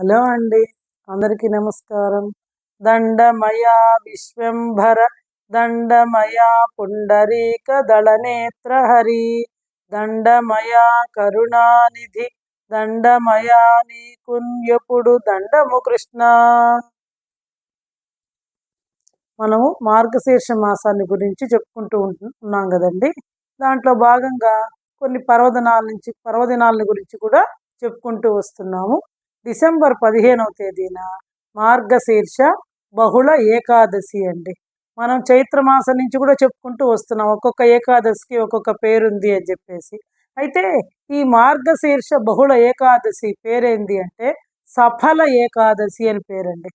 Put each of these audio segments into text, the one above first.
Hello అండి. అందరికీ నమస్కారం. దండమయా విశ్వంభర దండమయా పుండరీక దళనేత్రహరి దండమయా కరుణానిధి దండమయా నీకున్యపుడు దండము కృష్ణ. మనము మార్గశీర్ష మాసాన్ని గురించి చెప్పుకుంటూ ఉంటు- ఉన్నాం కదండి. దాంట్లో భాగంగా కొన్ని పర్వదినాల నుంచి పర్వదినాల గురించి కూడా చెప్పుకుంటూ వస్తున్నాము. డిసెంబర్ పదిహేనవ తేదీన మార్గశీర్ష బహుళ ఏకాదశి అండి. మనం చైత్ర మాసం నుంచి కూడా చెప్పుకుంటూ వస్తున్నాం ఒక్కొక్క ఏకాదశికి ఒక్కొక్క పేరుంది అని చెప్పేసి. అయితే ఈ మార్గశీర్ష బహుళ ఏకాదశి పేరేంది అంటే సఫల ఏకాదశి అని పేరండి.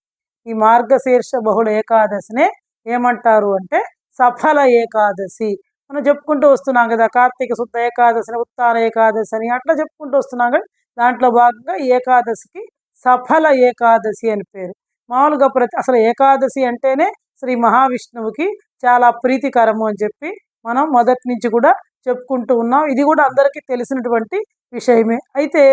ఈ మార్గశీర్ష బహుళ ఏకాదశినే ఏమంటారు అంటే సఫల ఏకాదశి. మనం చెప్పుకుంటూ వస్తున్నాం కదా కార్తీక శుద్ధ ఏకాదశిని ఉత్తాన ఏకాదశి అని అట్లా చెప్పుకుంటూ వస్తున్నాం కదా. దాంట్లో భాగంగా ఏకాదశికి సఫల ఏకాదశి అని పేరు. మామూలుగా ప్రతి అసలు ఏకాదశి అంటేనే శ్రీ మహావిష్ణువుకి చాలా ప్రీతికరము అని చెప్పి మనం మొదటి నుంచి కూడా చెప్పుకుంటూ ఉన్నాం. ఇది కూడా అందరికీ తెలిసినటువంటి విషయమే. అయితే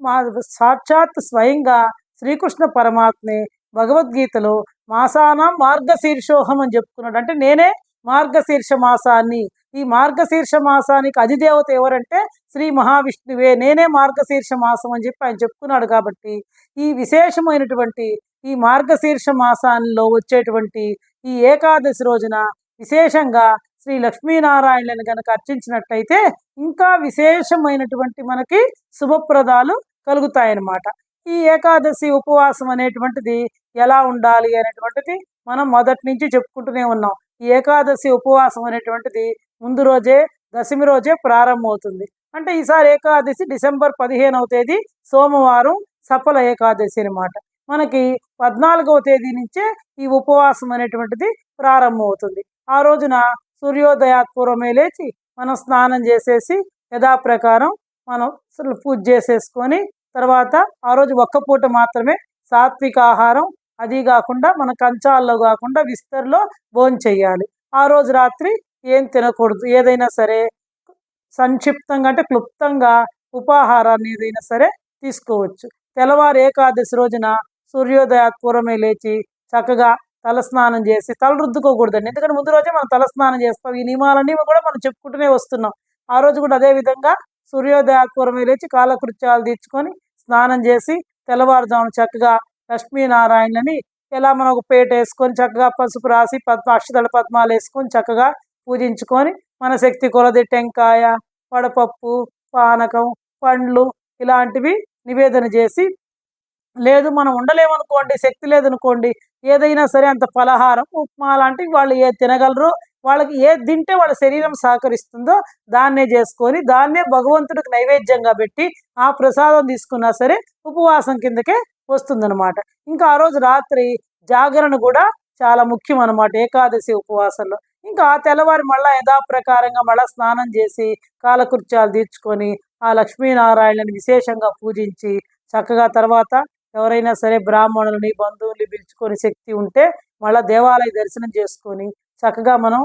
మా సాక్షాత్ స్వయంగా శ్రీకృష్ణ పరమాత్మే భగవద్గీతలో మాసాన మార్గశీర్షోహం అని చెప్పుకున్నాడు. అంటే నేనే మార్గశీర్ష మాసాన్ని ఈ మార్గశీర్ష మాసానికి అధిదేవత ఎవరంటే శ్రీ మహావిష్ణువే నేనే మార్గశీర్ష మాసం అని చెప్పి ఆయన చెప్పుకున్నాడు కాబట్టి ఈ విశేషమైనటువంటి ఈ మార్గశీర్ష మాసాల్లో వచ్చేటువంటి ఈ ఏకాదశి రోజున విశేషంగా శ్రీ లక్ష్మీనారాయణని కనుక అర్చించినట్టయితే ఇంకా విశేషమైనటువంటి మనకి శుభప్రదాలు కలుగుతాయన్నమాట. ఈ ఏకాదశి ఉపవాసం అనేటువంటిది ఎలా ఉండాలి అనేటువంటిది మనం మొదటి నుంచి చెప్పుకుంటూనే ఉన్నాం. ఈ ఏకాదశి ఉపవాసం అనేటువంటిది ముందు రోజే దశమి రోజే ప్రారంభమవుతుంది. అంటే ఈసారి ఏకాదశి డిసెంబర్ పదిహేనవ తేదీ సోమవారం సఫల ఏకాదశి అనమాట మనకి పద్నాలుగవ తేదీ నుంచే ఈ ఉపవాసం అనేటువంటిది ప్రారంభమవుతుంది. ఆ రోజున సూర్యోదయాత్పూర్వమే లేచి మనం స్నానం చేసేసి యథాప్రకారం మనం పూజ చేసేసుకొని తర్వాత ఆ రోజు ఒక్క పూట మాత్రమే సాత్విక ఆహారం అది కాకుండా మన కంచాల్లో కాకుండా విస్తర్లో భోజనం చేయాలి ఆ రోజు రాత్రి ఏం తినకూడదు. ఏదైనా సరే సంక్షిప్తంగా అంటే క్లుప్తంగా ఉపాహారాన్ని ఏదైనా సరే తీసుకోవచ్చు. తెల్లవారు ఏకాదశి రోజున సూర్యోదయాత్పూర్వమే లేచి చక్కగా తలస్నానం చేసి తల రుద్దుకోకూడదండి. ఎందుకంటే ముందు రోజే మనం తలస్నానం చేస్తాం. ఈ నియమాలన్నీ కూడా మనం చెప్పుకుంటూనే వస్తున్నాం. ఆ రోజు కూడా అదే విధంగా సూర్యోదయాత్పూర్వమే లేచి కాలకృత్యాలు తీర్చుకొని స్నానం చేసి తెల్లవారుజామున చక్కగా లక్ష్మీనారాయణని ఎలా మనం ఒక పేట వేసుకొని చక్కగా పసుపు రాసి పద్మ అక్షతల పద్మాలు వేసుకొని చక్కగా పూజించుకొని మన శక్తి కొలది టెంకాయ వడపప్పు పానకం పండ్లు ఇలాంటివి నివేదన చేసి లేదు మనం ఉండలేమనుకోండి శక్తి లేదనుకోండి ఏదైనా సరే అంత ఫలహారం ఉప్మా లాంటివి వాళ్ళు ఏ తినగలరో వాళ్ళకి ఏ తింటే వాళ్ళ శరీరం సహకరిస్తుందో దాన్నే చేసుకొని దాన్నే భగవంతుడికి నైవేద్యంగా పెట్టి ఆ ప్రసాదం తీసుకున్నా సరే ఉపవాసం కిందకే వస్తుందన్నమాట. ఇంకా ఆ రోజు రాత్రి జాగరణ కూడా చాలా ముఖ్యం అనమాట ఏకాదశి ఉపవాసంలో. ఇంకా ఆ తెల్లవారి మళ్ళా యథాప్రకారంగా మళ్ళా స్నానం చేసి కాలకృత్యాలు తీర్చుకొని ఆ లక్ష్మీనారాయణని విశేషంగా పూజించి చక్కగా తర్వాత ఎవరైనా సరే బ్రాహ్మణులని బంధువుల్ని పిలుచుకొని శక్తి ఉంటే మళ్ళా దేవాలయ దర్శనం చేసుకొని చక్కగా మనం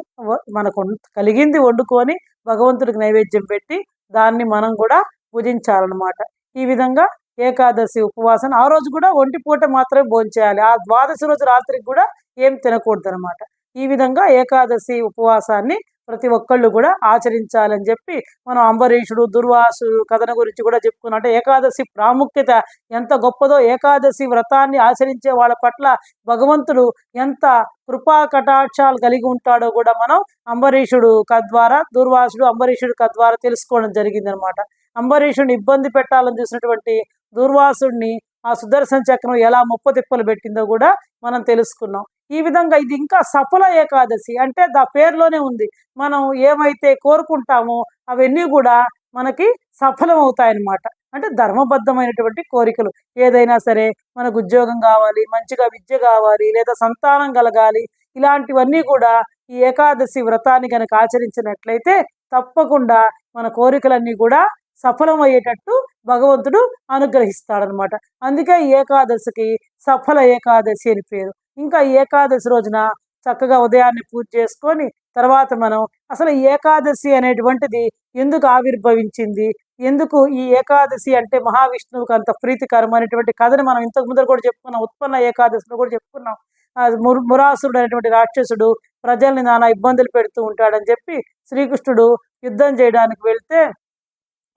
మనకు కలిగింది వండుకొని భగవంతుడికి నైవేద్యం పెట్టి దాన్ని మనం కూడా పూజించాలన్నమాట. ఈ విధంగా ఏకాదశి ఉపవాసం ఆ రోజు కూడా ఒంటి పూట మాత్రమే భోంచేయాలి. ఆ ద్వాదశి రోజు రాత్రికి కూడా ఏం తినకూడదు అనమాట ఈ విధంగా ఏకాదశి ఉపవాసాన్ని ప్రతి ఒక్కళ్ళు కూడా ఆచరించాలని చెప్పి మనం అంబరీషుడు దుర్వాసుడు కథన గురించి కూడా చెప్పుకున్నాం. అంటే ఏకాదశి ప్రాముఖ్యత ఎంత గొప్పదో ఏకాదశి వ్రతాన్ని ఆచరించే వాళ్ళ పట్ల భగవంతుడు ఎంత కృపా కటాక్షాలు కలిగి ఉంటాడో కూడా మనం అంబరీషుడు ద్వారా దుర్వాసుడు అంబరీషుడు ద్వారా తెలుసుకోవడం జరిగింది అనమాట అంబరీషుడిని ఇబ్బంది పెట్టాలని చూసినటువంటి దుర్వాసుడిని ఆ సుదర్శన చక్రం ఎలా ముప్ప తిప్పలు పెట్టిందో కూడా మనం తెలుసుకున్నాం. ఈ విధంగా ఇది ఇంకా సఫల ఏకాదశి అంటే దా పేరులోనే ఉంది. మనం ఏమైతే కోరుకుంటామో అవన్నీ కూడా మనకి సఫలం అవుతాయన్నమాట అంటే ధర్మబద్ధమైనటువంటి కోరికలు. ఏదైనా సరే మనకు ఉద్యోగం కావాలి మంచిగా విద్య కావాలి లేదా సంతానం కలగాలి ఇలాంటివన్నీ కూడా ఈ ఏకాదశి వ్రతాన్ని కనుక ఆచరించినట్లయితే తప్పకుండా మన కోరికలన్నీ కూడా సఫలం అయ్యేటట్టు భగవంతుడు అనుగ్రహిస్తాడనమాట అందుకే ఈ ఏకాదశికి సఫల ఏకాదశి అని పేరు. ఇంకా ఏకాదశి రోజున చక్కగా ఉదయాన్నే పూజ చేసుకొని తర్వాత మనం అసలు ఏకాదశి అనేటువంటిది ఎందుకు ఆవిర్భవించింది? ఎందుకు ఈ ఏకాదశి అంటే మహావిష్ణువుకి అంత ప్రీతికరం అనేటువంటి కథను మనం ఇంతకు ముందర కూడా చెప్పుకున్నాం. ఉత్పన్న ఏకాదశిలో కూడా చెప్పుకున్నాం. మురాసుడు మురాసురుడు అనేటువంటి రాక్షసుడు ప్రజల్ని నానా ఇబ్బందులు పెడుతూ ఉంటాడని చెప్పి శ్రీకృష్ణుడు యుద్ధం చేయడానికి వెళ్తే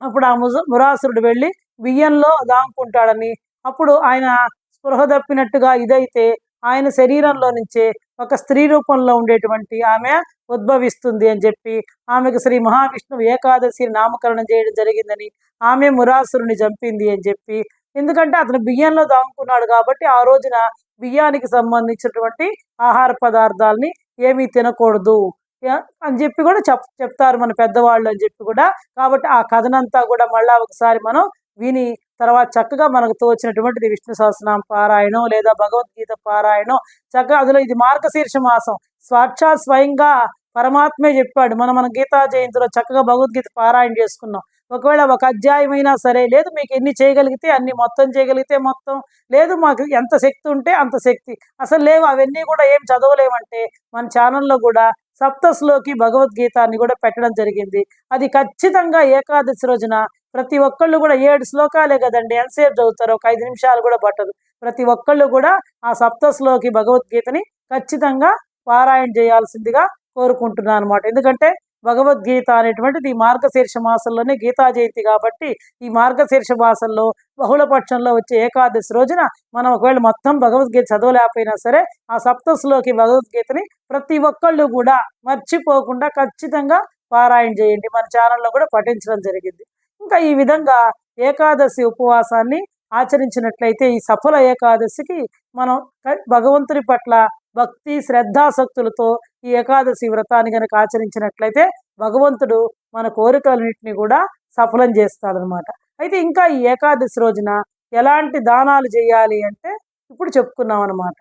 అప్పుడు ఆ ముజ మురాసురుడు వెళ్ళి బియ్యంలో దాముకుంటాడని అప్పుడు ఆయన స్పృహ తప్పినట్టుగా ఇదైతే ఆయన శరీరంలో నుంచే ఒక స్త్రీ రూపంలో ఉండేటువంటి ఆమె ఉద్భవిస్తుంది అని చెప్పి ఆమెకు శ్రీ మహావిష్ణువు ఏకాదశి నామకరణం చేయడం జరిగిందని ఆమె మురాసురుని చంపింది అని చెప్పి. ఎందుకంటే అతను బియ్యంలో దాముకున్నాడు కాబట్టి ఆ రోజున బియ్యానికి సంబంధించినటువంటి ఆహార పదార్థాలని ఏమీ తినకూడదు. అని చెప్పి కూడా చెప్ చెప్తారు మన పెద్దవాళ్ళు అని చెప్పి కూడా. కాబట్టి ఆ కథనంతా కూడా మళ్ళా ఒకసారి మనం విని తర్వాత చక్కగా మనకు తోచినటువంటిది విష్ణు సహస్రనామ పారాయణం లేదా భగవద్గీత పారాయణం. చక్కగా అందులో ఇది మార్గశీర్ష మాసం. సాక్షాత్ స్వయంగా పరమాత్మే చెప్పాడు. మనం మన గీతా జయంతిలో చక్కగా భగవద్గీత పారాయణ చేసుకున్నాం. ఒకవేళ ఒక అధ్యాయమైనా సరే లేదు మీకు ఎన్ని చేయగలిగితే అన్ని మొత్తం చేయగలిగితే మొత్తం లేదు మాకు ఎంత శక్తి ఉంటే అంత శక్తి. అసలు లేవు అవన్నీ కూడా ఏం చదవలేమంటే మన ఛానల్లో కూడా సప్తస్లోకి భగవద్గీతాన్ని కూడా పెట్టడం జరిగింది. అది ఖచ్చితంగా ఏకాదశి రోజున ప్రతి ఒక్కళ్ళు కూడా ఏడు శ్లోకాలే కదండి ఎంతసేపు చదువుతారు ఒక ఐదు నిమిషాలు కూడా పట్టదు. ప్రతి ఒక్కళ్ళు కూడా ఆ సప్తస్లోకి భగవద్గీతని ఖచ్చితంగా పారాయణ చేయాల్సిందిగా కోరుకుంటున్నాను అనమాట ఎందుకంటే భగవద్గీత అనేటువంటిది ఈ మార్గశీర్ష మాసంలోనే గీతా జయంతి కాబట్టి ఈ మార్గశీర్ష మాసంలో బహుళపక్షంలో వచ్చే ఏకాదశి రోజున మనం ఒకవేళ మొత్తం భగవద్గీత చదవలేకపోయినా సరే ఆ సప్తస్లోకి భగవద్గీతని ప్రతి ఒక్కళ్ళు కూడా మర్చిపోకుండా ఖచ్చితంగా పారాయణ చేయండి. మన ఛానల్లో కూడా పఠించడం జరిగింది. ఇంకా ఈ విధంగా ఏకాదశి ఉపవాసాన్ని ఆచరించినట్లయితే ఈ సఫల ఏకాదశికి మనం భగవంతుని పట్ల భక్తి శ్రద్ధాసక్తులతో ఈ ఏకాదశి వ్రతాన్ని కనుక ఆచరించినట్లయితే భగవంతుడు మన కోరికలన్నింటినీ కూడా సఫలం చేస్తాడనమాట. అయితే ఇంకా ఈ ఏకాదశి రోజున ఎలాంటి దానాలు చేయాలి అంటే ఇప్పుడు చెప్పుకున్నాం అనమాట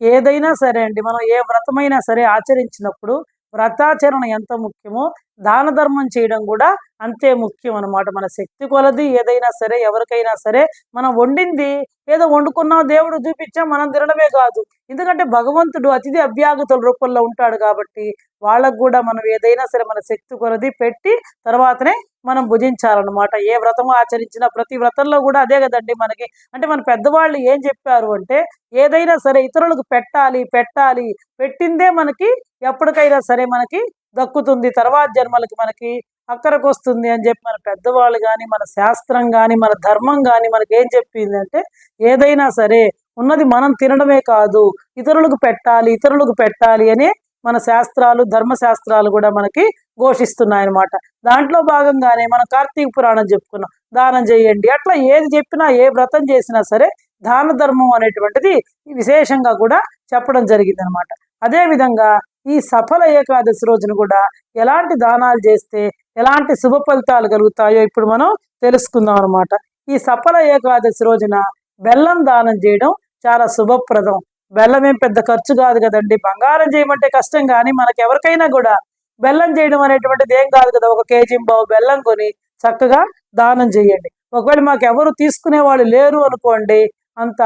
ఏదైనా సరే అండి మనం ఏ వ్రతమైనా సరే ఆచరించినప్పుడు వ్రతాచరణ ఎంత ముఖ్యమో దాన ధర్మం చేయడం కూడా అంతే ముఖ్యం అన్నమాట. మన శక్తి కొలది ఏదైనా సరే ఎవరికైనా సరే మనం వండింది ఏదో వండుకున్నాం దేవుడు చూపించాం మనం తినడమే కాదు. ఎందుకంటే భగవంతుడు అతిథి అభ్యాగతుల రూపంలో ఉంటాడు కాబట్టి వాళ్ళకు కూడా మనం ఏదైనా సరే మన శక్తి కొలది పెట్టి తర్వాతనే మనం భుజించాలన్నమాట. ఏ వ్రతం ఆచరించినా ప్రతి వ్రతంలో కూడా అదే కదండి మనకి. అంటే మన పెద్దవాళ్ళు ఏం చెప్పారు అంటే ఏదైనా సరే ఇతరులకు పెట్టాలి పెట్టాలి పెట్టిందే మనకి ఎప్పటికైనా సరే మనకి దక్కుతుంది. తర్వాత జన్మలకి మనకి అక్కరకు వస్తుంది అని చెప్పి మన పెద్దవాళ్ళు కానీ మన శాస్త్రం కానీ మన ధర్మం కానీ మనకి ఏం చెప్పింది అంటే ఏదైనా సరే ఉన్నది మనం తినడమే కాదు ఇతరులకు పెట్టాలి ఇతరులకు పెట్టాలి అనే మన శాస్త్రాలు ధర్మశాస్త్రాలు కూడా మనకి ఘోషిస్తున్నాయి అన్నమాట దాంట్లో భాగంగానే మనం కార్తీక పురాణం చెప్పుకున్నాం దానం చేయండి. అట్లా ఏది చెప్పినా ఏ వ్రతం చేసినా సరే దాన ధర్మం అనేటువంటిది విశేషంగా కూడా చెప్పడం జరిగింది అనమాట అదే విధంగా ఈ సఫల ఏకాదశి రోజున కూడా ఎలాంటి దానాలు చేస్తే ఎలాంటి శుభ ఫలితాలు కలుగుతాయో ఇప్పుడు మనం తెలుసుకుందాం అనమాట ఈ సఫల ఏకాదశి రోజున బెల్లం దానం చేయడం చాలా శుభప్రదం. బెల్లం ఏం పెద్ద ఖర్చు కాదు కదండి. బంగారం చేయమంటే కష్టం కానీ మనకి ఎవరికైనా కూడా బెల్లం చేయడం అనేటువంటిది ఏం కాదు కదా. ఒక కేజీ బావు బెల్లం కొని చక్కగా దానం చేయండి. ఒకవేళ మాకు ఎవరు తీసుకునే వాళ్ళు లేరు అనుకోండి అంత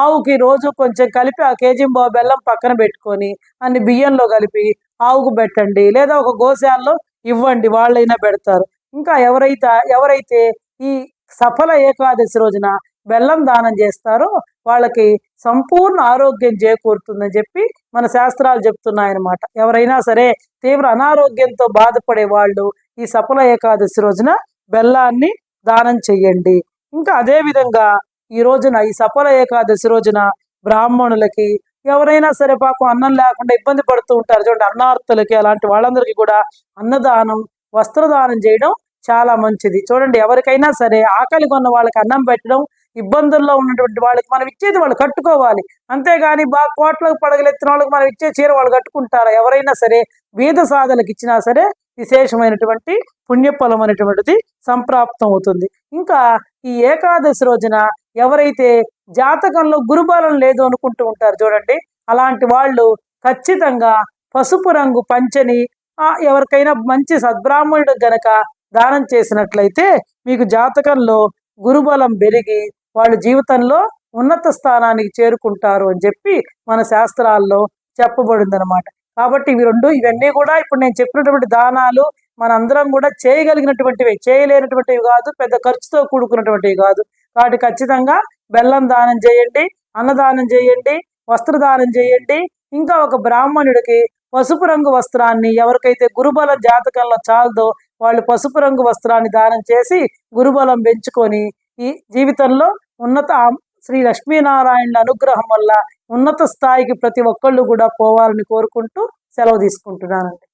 ఆవుకి రోజు కొంచెం కలిపి ఆ కేజీ బావు బెల్లం పక్కన పెట్టుకొని అన్ని బియ్యంలో కలిపి ఆవుకు పెట్టండి. లేదా ఒక గోశాలలో ఇవ్వండి వాళ్ళైనా పెడతారు. ఇంకా ఎవరైతే ఎవరైతే ఈ సఫల ఏకాదశి రోజున బెల్లం దానం చేస్తారో వాళ్ళకి సంపూర్ణ ఆరోగ్యం చేకూరుతుందని చెప్పి మన శాస్త్రాలు చెప్తున్నాయన్నమాట. ఎవరైనా సరే తీవ్ర అనారోగ్యంతో బాధపడే వాళ్ళు ఈ సఫల ఏకాదశి రోజున బెల్లాన్ని దానం చెయ్యండి. ఇంకా అదే విధంగా ఈ రోజున ఈ సఫల ఏకాదశి రోజున బ్రాహ్మణులకి ఎవరైనా సరే పాపం అన్నం లేకుండా ఇబ్బంది పడుతూ ఉంటారు. చూడండి అన్నార్థులకి అలాంటి వాళ్ళందరికీ కూడా అన్నదానం వస్త్రదానం చేయడం చాలా మంచిది. చూడండి ఎవరికైనా సరే ఆకలి కొన్న వాళ్ళకి అన్నం పెట్టడం ఇబ్బందుల్లో ఉన్నటువంటి వాళ్ళకి మనం ఇచ్చేది వాళ్ళు కట్టుకోవాలి. అంతేగాని బాగా కోట్లకు పడగలెత్తిన వాళ్ళకి మనం ఇచ్చే చీర వాళ్ళు కట్టుకుంటారా? ఎవరైనా సరే వేద సాధనకి ఇచ్చినా సరే విశేషమైనటువంటి పుణ్యఫలం అనేటువంటిది సంప్రాప్తం అవుతుంది. ఇంకా ఈ ఏకాదశి రోజున ఎవరైతే జాతకంలో గురుబలం లేదు అనుకుంటూ ఉంటారు చూడండి అలాంటి వాళ్ళు ఖచ్చితంగా పసుపు రంగు పంచని ఆ, ఎవరికైనా మంచి సద్బ్రాహ్మణుడు గనక దానం చేసినట్లయితే మీకు జాతకంలో గురుబలం పెరిగి వాళ్ళు జీవితంలో ఉన్నత స్థానానికి చేరుకుంటారు అని చెప్పి మన శాస్త్రాల్లో చెప్పబడింది అనమాట కాబట్టి ఇవి రెండు ఇవన్నీ కూడా ఇప్పుడు నేను చెప్పినటువంటి దానాలు మనందరం కూడా చేయగలిగినటువంటివి. చేయలేనటువంటివి కాదు పెద్ద ఖర్చుతో కూడుకున్నటువంటివి కాదు. కాబట్టి ఖచ్చితంగా బెల్లం దానం చేయండి అన్నదానం చేయండి వస్త్రదానం చేయండి. ఇంకా ఒక బ్రాహ్మణుడికి పసుపు రంగు వస్త్రాన్ని ఎవరికైతే గురుబలం జాతకంలో చాలదో వాళ్ళు పసుపు రంగు వస్త్రాన్ని దానం చేసి గురుబలం పెంచుకొని ఈ జీవితంలో ఉన్నత శ్రీ లక్ష్మీనారాయణ అనుగ్రహం వల్ల ఉన్నత స్థాయికి ప్రతి ఒక్కళ్ళు కూడా పోవాలని కోరుకుంటూ సెలవు తీసుకుంటున్నానండి.